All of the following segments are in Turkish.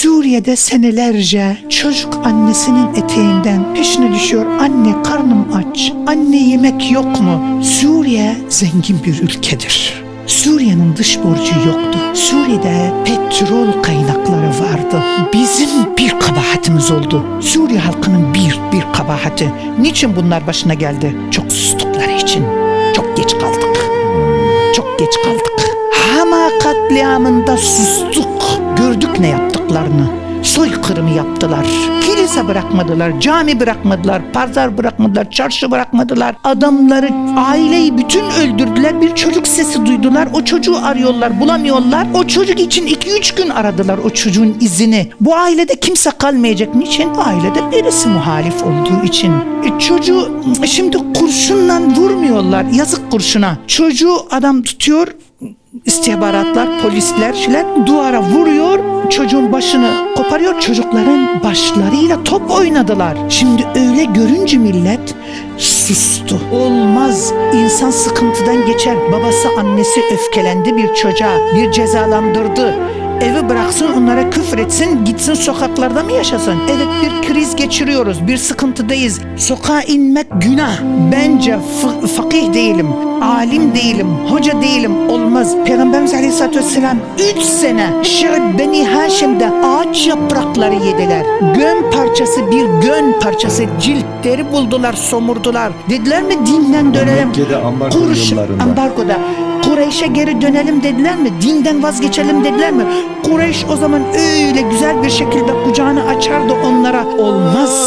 Suriye'de senelerce çocuk annesinin eteğinden peşine düşüyor. Anne karnım aç. Anne yemek yok mu? Suriye zengin bir ülkedir. Suriye'nin dış borcu yoktu. Suriye'de petrol kaynakları vardı. Bizim bir kabahatimiz oldu. Suriye halkının bir bir kabahati. Niçin bunlar başına geldi? Çok sustukları için. Çok geç kaldık. Çok geç kaldık. Hama katliamında sustuk. Gördük ne yaptıklarını. Soykırımı yaptılar. Kilise bırakmadılar, cami bırakmadılar, pazar bırakmadılar, çarşı bırakmadılar. Adamları, aileyi bütün öldürdüler. Bir çocuk sesi duydular. O çocuğu arıyorlar, bulamıyorlar. O çocuk için 2-3 gün aradılar o çocuğun izini. Bu ailede kimse kalmayacak. Niçin? Ailede birisi muhalif olduğu için. E, çocuğu şimdi kurşunla vurmuyorlar. Yazık kurşuna. Çocuğu adam tutuyor, istihbaratlar, polisler, şeyler duvara vuruyor, çocuğun başını koparıyor, çocukların başlarıyla top oynadılar. Şimdi öyle görünce millet sustu. Olmaz. İnsan sıkıntıdan geçer. Babası, annesi öfkelendi bir çocuğa, bir cezalandırdı. Evi bıraksın onlara küfür etsin gitsin sokaklarda mı yaşasın? Evet bir kriz geçiriyoruz bir sıkıntıdayız. Sokağa inmek günah. Bence fa- fakih değilim, alim değilim, hoca değilim olmaz. Peygamberimiz Aleyhisselatü Vesselam 3 sene Şiib Beni Haşim'de ağaç yaprakları yediler. Gön parçası bir gön parçası ciltleri buldular somurdular. Dediler mi dinden dönelim. Mekke'de ambargo Kuruş- ambargoda. Kureyş'e geri dönelim dediler mi? Dinden vazgeçelim dediler mi? Kureyş o zaman öyle güzel bir şekilde kucağını açardı onlara. Olmaz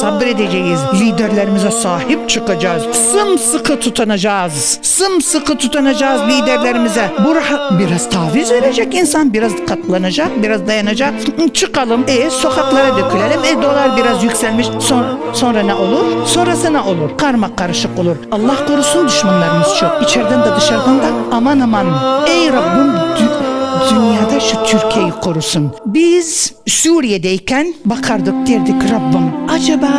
sabredeceğiz. Liderlerimize sahip çıkacağız. Sımsıkı tutunacağız. Sımsıkı tutunacağız liderlerimize. Burha biraz taviz verecek insan. Biraz katlanacak, biraz dayanacak. Çıkalım. E sokaklara dökülelim. E dolar biraz yükselmiş. Sonra, sonra ne olur? Sonrası ne olur? Karma karışık olur. Allah korusun düşmanlarımız çok. İçeriden de dışarıdan da aman aman. Ey Rabbim dünyada şu Türkiye'yi korusun. Biz Suriye'deyken bakardık derdik Rabbim acaba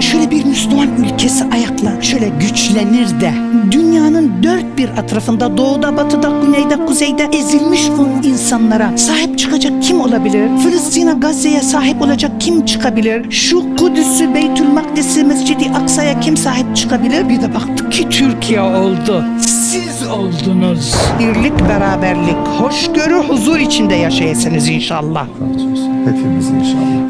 şöyle bir Müslüman ülkesi ayakla şöyle güçlenir de dünyanın dört bir etrafında doğuda batıda güneyde kuzeyde ezilmiş bu insanlara sahip çıkacak kim olabilir? Filistin'e Gazze'ye sahip olacak kim çıkabilir? Şu Kudüs'ü Beytül Makdis'i Mescidi Aksa'ya kim sahip çıkabilir? Bir de baktık ki Türkiye oldu. Siz oldunuz. Birlik, beraberlik, hoşgörü, huzur içinde yaşayasınız inşallah. Hepimiz inşallah.